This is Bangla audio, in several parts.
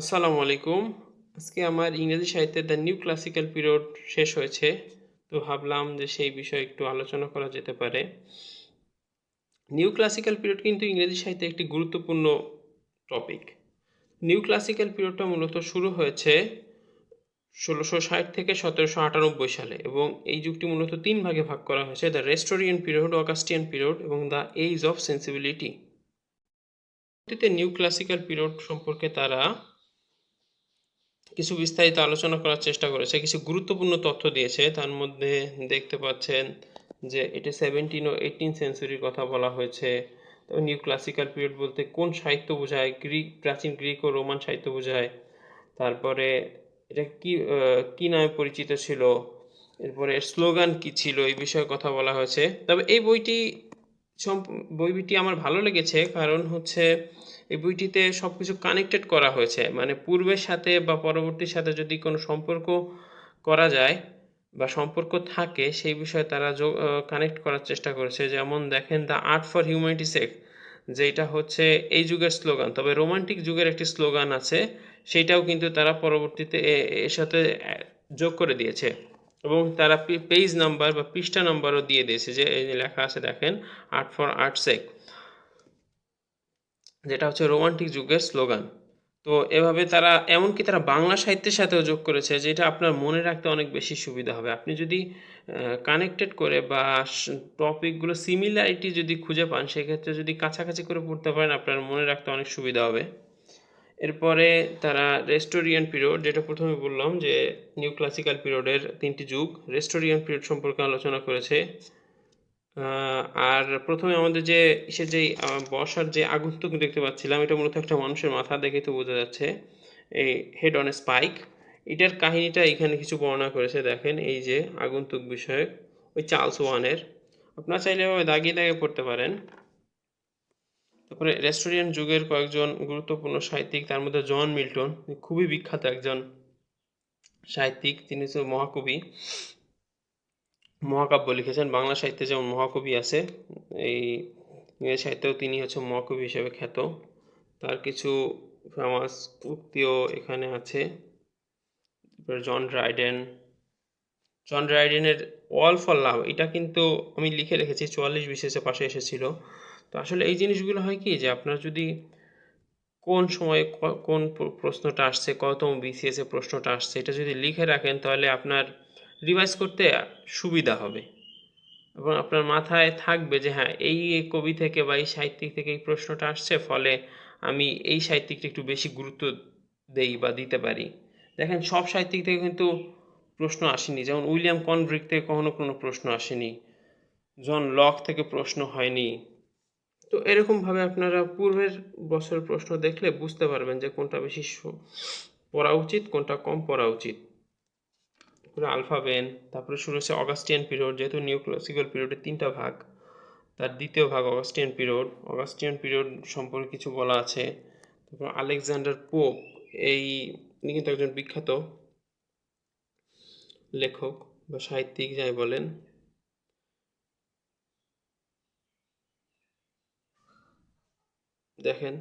আসসালামু আলাইকুম। আজকে আমার ইংরেজি সাহিত্যের দ্য নিউ ক্লাসিক্যাল পিরিয়ড শেষ হয়েছে, তো ভাবলাম যে সেই বিষয়ে একটু আলোচনা করা যেতে পারে। নিউ ক্লাসিক্যাল পিরিয়ড কিন্তু ইংরেজি সাহিত্যে একটি গুরুত্বপূর্ণ টপিক নিউ ক্লাসিক্যাল পিরিয়ডটা মূলত শুরু হয়েছে ষোলোশো ষাট থেকে সতেরোশো আটানব্বই সালে এবং এই যুগটি মূলত তিন ভাগে ভাগ করা হয়েছে the restoration period Augustan period এবং the age of sensibility new classical period সম্পর্কে তারা কিছু বিস্তারিত আলোচনা করার চেষ্টা করেছে, কিছু গুরুত্বপূর্ণ তথ্য দিয়েছে। তার মধ্যে দেখতে পাচ্ছেন যে এটি সেভেন্টিন ও এইটিন সেঞ্চুরির কথা বলা হয়েছে। নিউ ক্লাসিক্যাল পিরিয়ড বলতে কোন সাহিত্য বোঝায়? গ্রিক, প্রাচীন গ্রিক ও রোমান সাহিত্য বোঝায়। তারপরে এটা কি কি নামে পরিচিত ছিল? এরপরে স্লোগান কি ছিল? এই বিষয়ে কথা বলা হয়েছে। তবে এই বইটি বইটি আমার ভালো লেগেছে, কারণ হচ্ছে এই বইটিতে সব কিছু কানেক্টেড করা হয়েছে। মানে পূর্বের সাথে বা পরবর্তীর সাথে যদি কোনো সম্পর্ক করা যায় বা সম্পর্ক থাকে, সেই বিষয়ে তারা কানেক্ট করার চেষ্টা করেছে। যেমন দেখেন the art for humanity sake যেটা হচ্ছে এই যুগের স্লোগান। তবে রোমান্টিক যুগের একটি স্লোগান আছে সেইটাও কিন্তু তারা পরবর্তীতে এর সাথে যোগ করে দিয়েছে। এবং তারা পেজ নাম্বার বা পৃষ্ঠা নাম্বারও দিয়ে দিয়েছে। যে, এই লেখা আছে, দেখেন আর্ট ফর আর্ট সেক যেটা হচ্ছে রোমান্টিক যুগের স্লোগান। তো এভাবে তারা, এমনকি তারা বাংলা সাহিত্যের সাথেও যোগ করেছে, যেটা আপনার মনে রাখতে অনেক বেশি সুবিধা হবে। আপনি যদি কানেক্টেড করে বা টপিকগুলো সিমিলারিটি যদি খুঁজে পান, সেক্ষেত্রে যদি কাছাকাছি করে পড়তে পারেন, আপনার মনে রাখতে অনেক সুবিধা হবে। এরপরে তারা রেস্টোরিয়ান পিরিয়ড যেটা প্রথমে বললাম যে নিউ ক্লাসিক্যাল পিরিয়ডের তিনটি যুগ রেস্টোরিয়ান পিরিয়ড সম্পর্কে আলোচনা করেছে। আর প্রথমে আমাদের যে, সে যে বর্ষার যে আগন্তুক দেখতে পাচ্ছিলাম, এটা মূলত একটা মানুষের মাথা দেখে তো বোঝা যাচ্ছে। এই হেড অন স্পাইক এটার কাহিনীটা এখানে কিছু বর্ণনা করেছে, দেখেন, এই যে আগন্তুক বিষয়ক, ওই চার্লস ওয়ানের। আপনারা চাইলে এভাবে দাগিয়ে দাগিয়ে পড়তে পারেন। তারপরে রেস্টোরিয়ান যুগের কয়েকজন গুরুত্বপূর্ণ সাহিত্যিক, তার মধ্যে জন মিল্টন, খুবই বিখ্যাত একজন সাহিত্যিক, তিনি হচ্ছে মহাকবি। মহাকাব্য লিখেছেন। বাংলা সাহিত্যে যেমন মহাকবি আছে, এই ইংরেজি সাহিত্যেও তিনি হচ্ছে মহাকবি হিসেবে খ্যাত। তার কিছু ফেমাস উক্তিও এখানে আছে। John Dryden. জন ড্রাইডেনের অল ফর লাভ, এটা কিন্তু আমি লিখে রেখেছি, চুয়াল্লিশ বিশেষে পাশে এসেছিল। তো আসলে এই জিনিসগুলো হয় কি যে আপনার যদি কোন সময়ে কোন প্রশ্নটা আসছে, কতম বিসিএসে প্রশ্নটা আসছে, এটা যদি লিখে রাখেন তাহলে আপনার রিভাইজ করতে সুবিধা হবে। এবং আপনার মাথায় থাকবে যে হ্যাঁ এই কবি থেকে বা এই সাহিত্যিক থেকে এই প্রশ্নটা আসছে, ফলে আমি এই সাহিত্যিকটা একটু বেশি গুরুত্ব দেই বা দিতে পারি। দেখেন, সব সাহিত্যিক থেকে কিন্তু প্রশ্ন আসেনি। যেমন উইলিয়াম কনভ্রিক থেকে কখনো কোনো প্রশ্ন আসেনি। জন লক থেকে প্রশ্ন হয়নি। তো এরকমভাবে আপনারা পূর্বের বছরের প্রশ্ন দেখলে বুঝতে পারবেন যে, কোনটা বেশি পড়া উচিত, কোনটা কম পড়া উচিত। তারপরে আলফাবেন তারপরে শুরু হচ্ছে অগাস্টিয়ান পিরিয়ড, যেহেতু নিউ ক্লাসিক্যাল পিরিয়ডের তিনটা ভাগ, তার দ্বিতীয় ভাগ অগাস্টিয়ান পিরিয়ড। অগাস্টিয়ান পিরিয়ড সম্পর্কে কিছু বলা আছে। তারপর আলেকজান্ডার পোপ, এই ইনি কিন্তু একজন বিখ্যাত লেখক বা সাহিত্যিক, যাই বলেন। দেখেন,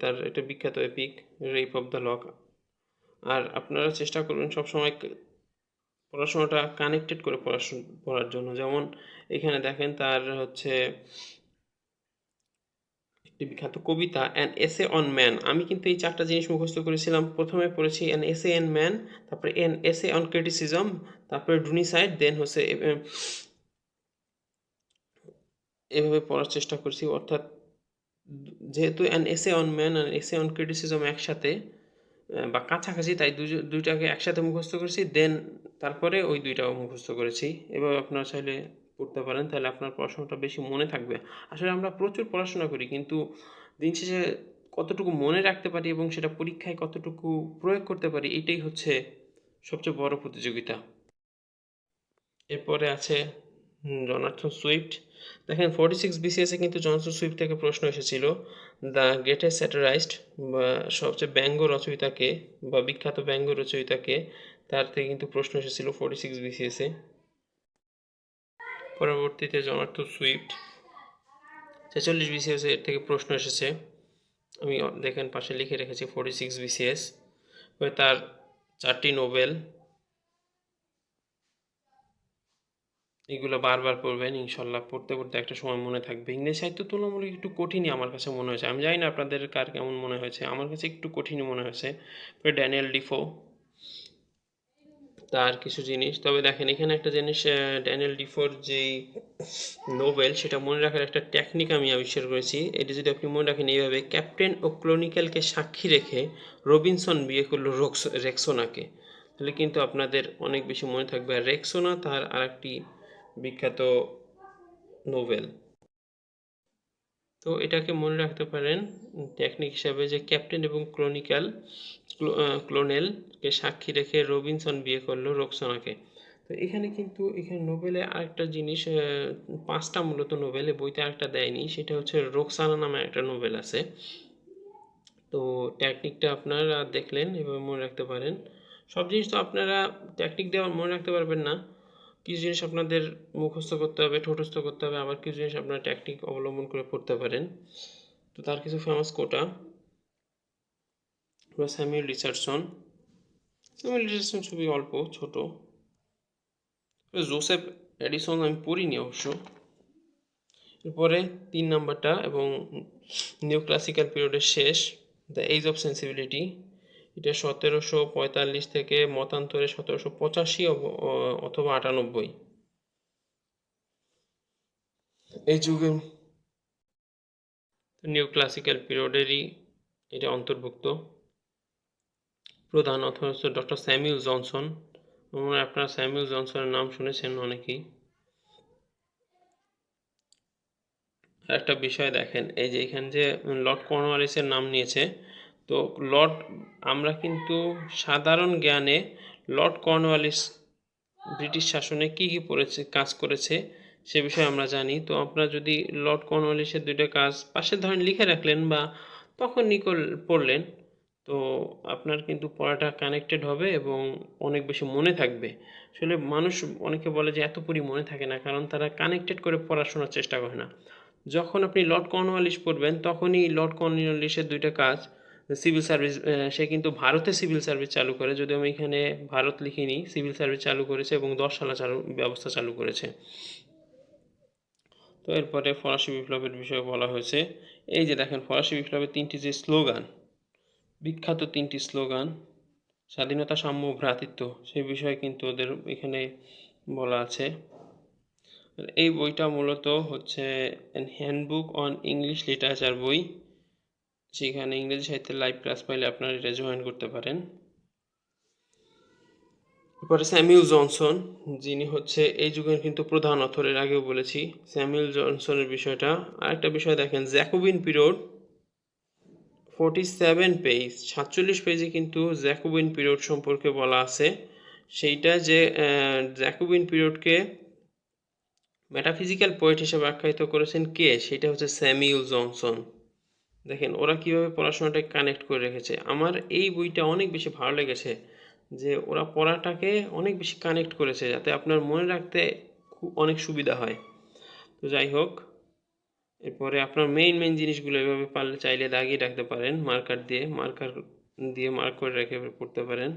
তার এটা বিখ্যাত epic rape of the lock আর আপনারা চেষ্টা করবেন সবসময় পড়াশোনাটা কানেক্টেড করে পড়াশোনা পড়ার জন্য। যেমন এখানে দেখেন তার হচ্ছে একটি বিখ্যাত কবিতা অ্যান এসে অন ম্যান আমি কিন্তু এই চারটা জিনিস মুখস্থ করেছিলাম। প্রথমে পড়েছি অ্যান এসে অ্যান ম্যান তারপরে এন এসে অন ক্রিটিসিজম তারপরে ডুনিসাইড দেন হচ্ছে এভাবে পড়ার চেষ্টা করছি। অর্থাৎ, যেহেতু an essay on man and essay on criticism একসাথে বা কাছাকাছি, তাই দুইটাকে একসাথে মুখস্থ করেছি দেন তারপরে ওই দুইটাও মুখস্থ করেছি। এভাবে আপনারা চাইলে পড়তে পারেন, তাহলে আপনার পড়াশোনাটা বেশি মনে থাকবে। আসলে আমরা প্রচুর পড়াশোনা করি, কিন্তু দিন শেষে কতটুকু মনে রাখতে পারি এবং সেটা পরীক্ষায় কতটুকু প্রয়োগ করতে পারি, এটাই হচ্ছে সবচেয়ে বড় প্রতিযোগিতা। এরপরে আছে জনার্থন সুইফট। দেখেন ফোর্টি সিক্স বিসিএসে কিন্তু জনসন সুইফট থেকে প্রশ্ন এসেছিল দ্য গ্রেটেস্ট স্যাটারাইজড বা সবচেয়ে ব্যঙ্গ রচয়িতাকে বা বিখ্যাত ব্যঙ্গ রচয়িতাকে তার থেকে কিন্তু প্রশ্ন এসেছিল ফোর্টি সিক্স বিসিএসে পরবর্তীতে জনার্থ সুইফট ছেচল্লিশ বিসিএস এর থেকে প্রশ্ন এসেছে, আমি দেখেন পাশে লিখে রেখেছি ফোর্টি সিক্স বিসিএস তার চারটি নোবেল এগুলো বারবার পড়বেন, ইনশাল্লাহ। পড়তে পড়তে একটা সময় মনে থাকবে। ইংরেজি সাহিত্য তুলনামূলক একটু কঠিনই আমার কাছে মনে হয়েছে। আমি জানি না আপনাদের কার কেমন মনে হয়েছে। আমার কাছে একটু কঠিনই মনে হয়েছে। ড্যানিয়েল ডিফো, তার কিছু জিনিস। তবে দেখেন, এখানে একটা জিনিস ড্যানিয়েল ডিফোর যেই নোবেল সেটা মনে রাখার একটা টেকনিক আমি আবিষ্কার করেছি। এটা যদি আপনি মনে রাখেন এইভাবে, ক্যাপ্টেন ও ক্লোনিক্যালকে সাক্ষী রেখে রবিনসন বিয়ে করল রোক্স, রেক্সোনাকে। তাহলে কিন্তু আপনাদের অনেক বেশি মনে থাকবে। আর রেক্সোনা তার আরেকটি বিখ্যাত নোবেল। তো এটাকে মনে রাখতে পারেন টেকনিক হিসাবে যে ক্যাপ্টেন এবং ক্রনিক্যাল ক্লোনেলকে সাক্ষী রেখে রবিনসন বিয়ে করল রোকসোনাকে। তো এখানে কিন্তু, এখানে নোবেলে আরেকটা জিনিস পাঁচটা মূলত নোবেল, বইতে আরেকটা দেয়নি, সেটা হচ্ছে রোকসানা নামে একটা নোবেল আছে। তো টেকনিকটা আপনারা দেখলেন, এভাবে মনে রাখতে পারেন। সব জিনিস তো আপনারা টেকনিক দেওয়া মনে রাখতে পারবেন না। কিছু জিনিস আপনাদের মুখস্থ করতে হবে, ঠোঁটস্থ করতে হবে, আবার কিছু জিনিস আপনারা টেকনিক অবলম্বন করে পড়তে পারেন। তো তার কিছু famous quote Samuel Richardson Samuel Richardson খুবই অল্প, ছোট। জোসেফ এডিসন আমি পড়িনি অবশ্য। এরপরে তিন নাম্বারটা এবং নিউ ক্লাসিক্যাল পিরিয়ডের শেষ দ্য এজ অফ সেন্সিবিলিটি এটা সতেরোশো পঁয়তাল্লিশ থেকে মতান্তরে সতেরোশো পঁচাশি অথবা আটানব্বই। এই যুগে নিউ ক্লাসিক্যাল পিরিয়ডেরই এটা অন্তর্ভুক্ত। প্রধান অথচ ডক্টর স্যামিউল জনসন আপনারা স্যামিউল জনসনের নাম শুনেছেন অনেকেই। একটা বিষয় দেখেন, এই যে এখানে যে লর্ড কর্নওয়ালিসের নাম নিয়েছে তো লর্ড, আমরা কিন্তু সাধারণ জ্ঞানে লর্ড কর্নওয়ালিস ব্রিটিশ শাসনে কি কি পড়েছে, কাজ করেছে সে বিষয়ে আমরা জানি। তো আপনারা যদি লর্ড কর্নওয়ালিসের দুইটা কাজ পাশে ধরেন লিখে রাখলেন বা তখন নিকল পড়লেন, তো আপনার কিন্তু পড়াটা কানেক্টেড হবে এবং অনেক বেশি মনে থাকবে। আসলে মানুষ অনেকে বলে যে এত পড়ি মনে থাকে না, কারণ তারা কানেক্টেড করে পড়াশোনার চেষ্টা করে না। যখন আপনি লর্ড কর্নওয়ালিস পড়বেন, তখনই লর্ড কর্নওয়ালিসের দুইটা কাজ সিভিল সার্ভিস সে কিন্তু ভারতে সিভিল সার্ভিস চালু করে যদি আমি এখানে ভারত লিখিনি সিভিল সার্ভিস চালু করেছে এবং দশ সালা চালু, ব্যবস্থা চালু করেছে। তো এরপরে ফরাসি বিপ্লবের বিষয়ে বলা হয়েছে, এই যে দেখেন, ফরাসি বিপ্লবের তিনটি যে স্লোগান, বিখ্যাত তিনটি স্লোগান, স্বাধীনতা, সাম্য, ভ্রাতৃত্ব সেই বিষয়ে কিন্তু ওদের এখানে বলা আছে। এই বইটা মূলত হচ্ছে হ্যান্ডবুক অন ইংলিশ লিটারেচার বই। সেখানে ইংরেজি সাহিত্যের লাইভ ক্লাস পাইলে আপনারা এটা জয়েন করতে পারেন। এরপরে স্যামিউল জনসন, যিনি হচ্ছে এই যুগের কিন্তু প্রধান অথরের আগেও বলেছি। স্যামিউল জনসনের বিষয়টা, আরেকটা বিষয় দেখেন, Jacobean period forty seven page সাতচল্লিশ পেজে কিন্তু জ্যাকোবিন পিরিয়ড সম্পর্কে বলা আছে। সেইটা যে জ্যাকোবিন পিরিয়ডকে মেটাফিজিক্যাল পোয়েট হিসেবে আখ্যায়িত করেছেন কে? সেটা হচ্ছে স্যামিউল জনসন। দেখেন, ওরা কীভাবে পড়াশোনাটা কানেক্ট করে রেখেছে। আমার এই বইটা অনেক বেশি ভালো লেগেছে যে ওরা পড়াটাকে অনেক বেশি কানেক্ট করেছে যাতে আপনার মনে রাখতে খুব অনেক সুবিধা হয়। তো যাই হোক, এরপরে আপনার মেইন মেইন জিনিসগুলো এভাবে পারলে চাইলে দাগিয়ে রাখতে পারেন মার্কার দিয়ে মার্কার দিয়ে মার্ক করে রেখে পড়তে পারেন।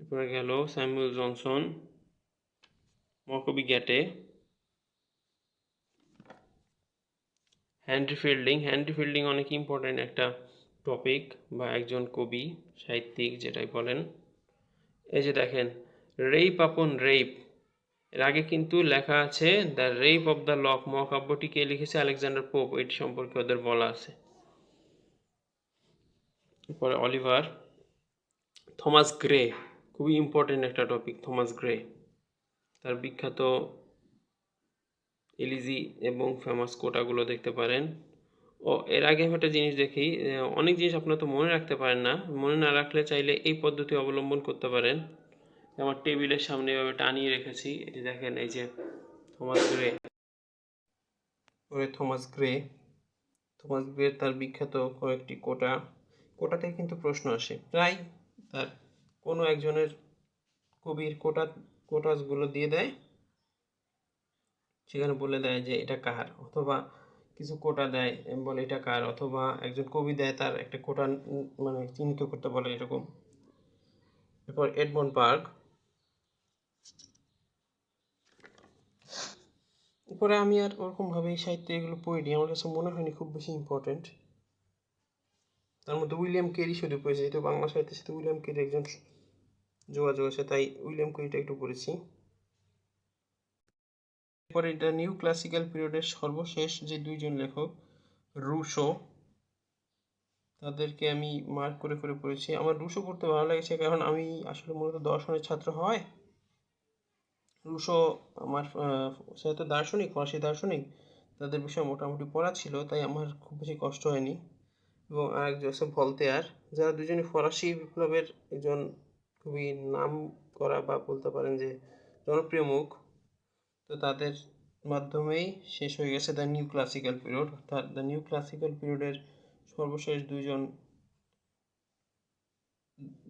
এরপরে গেল স্যামুয়েল জনসন মকবি গ্যাটে। হ্যান্ড্রি ফিল্ডিং হ্যান্ড্রি ফিল্ডিং অনেক ইম্পর্ট্যান্ট একটা টপিক বা একজন কবি, সাহিত্যিক যেটাই বলেন। এই যে দেখেন রেইপ আপন রেইপ এর আগে কিন্তু লেখা আছে the rape of the lock মহাকাব্যটি কে লিখেছে? Alexander Pope. এটি সম্পর্কে ওদের বলা আছে। এরপরে অলিভার। Thomas Gray. খুবই ইম্পর্টেন্ট একটা টপিক থমাস গ্রে। তার বিখ্যাত এলিজি এবং ফেমাস কোটাগুলো দেখতে পারেন। ও, এর আগে একটা জিনিস দেখি অনেক জিনিস আপনারা তো মনে রাখতে পারেন না। মনে না রাখলে চাইলে এই পদ্ধতি অবলম্বন করতে পারেন। আমার টেবিলের সামনে এভাবে টানিয়ে রেখেছি। এই দেখেন, এই যে Thomas Gray Thomas Gray Thomas Gray তার বিখ্যাত কয়েকটি কোটা কোটা থেকে কিন্তু প্রশ্ন আসে। প্রায় তার কোনো একজনের কবির কোটা কোটাসগুলো দিয়ে দেয়। সেখানে বলে দেয় যে, এটা কার? অথবা কিছু কোটা দেয় বলে, এটা কার? অথবা একজন কবি দেয় তার একটা কোটা মানে চিহ্নিত করতে বলে এরকম। এরপর এডমন্ড বার্গ এরপরে আমি আর ওরকমভাবে এই সাহিত্য এগুলো পড়িনি। আমার কাছে মনে হয়নি খুব বেশি ইম্পর্টেন্ট তার মধ্যে উইলিয়াম কেরি শুধু পড়েছি যেহেতু বাংলা সাহিত্যের সাথে উইলিয়াম কেরি একজন যোগাযোগ আছে, তাই উইলিয়াম কেরিটা একটু পড়েছি। এরপরে এটা নিউ ক্লাসিক্যাল পিরিয়ডের সর্বশেষ যে দুইজন লেখক, রুশো, তাদেরকে আমি মার্ক করে করে পড়েছি। আমার রুশো পড়তে ভালো লেগেছে কারণ আমি আসলে মূলত দর্শনের ছাত্র হয়। রুশো আমার সে তো দার্শনিক, ফরাসি দার্শনিক, তাদের বিষয়ে মোটামুটি পড়া ছিল, তাই আমার খুব বেশি কষ্ট হয়নি। এবং আরেক জোসেফ ভলতেয়ার, যারা দুজনই ফরাসি বিপ্লবের একজন খুবই নাম করা বা বলতে পারেন যে জনপ্রিয় মুখ তো তাদের মাধ্যমেই শেষ হয়ে গেছে দ্য নিউ ক্লাসিক্যাল পিরিয়ড অর্থাৎ দ্য নিউ ক্লাসিক্যাল পিরিয়ডের সর্বশেষ দুইজন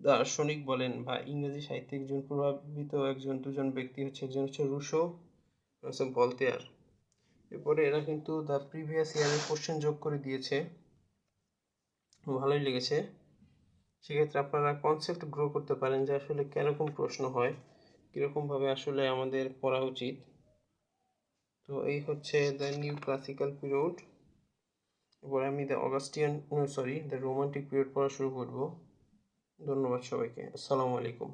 দার্শনিক বলেন বা ইংরেজি সাহিত্যে একজন প্রভাবিত, একজন দুজন ব্যক্তি হচ্ছে, একজন হচ্ছে রুশো হচ্ছে ভলতেয়ার। এরপরে এরা কিন্তু দ্য প্রিভিয়াস ইয়ারের কোশ্চেন যোগ করে দিয়েছে। ভালোই লেগেছে। সেক্ষেত্রে আপনারা কনসেপ্ট গ্রো করতে পারেন যে আসলে কীরকম প্রশ্ন হয়, কীরকমভাবে আসলে আমাদের পড়া উচিত। তো এই হচ্ছে দ্য নিউ ক্লাসিক্যাল পিরিয়ড এবার আমি the Augustan sorry the romantic period পড়া শুরু করব। ধন্যবাদ সবাইকে, আসসালামু আলাইকুম।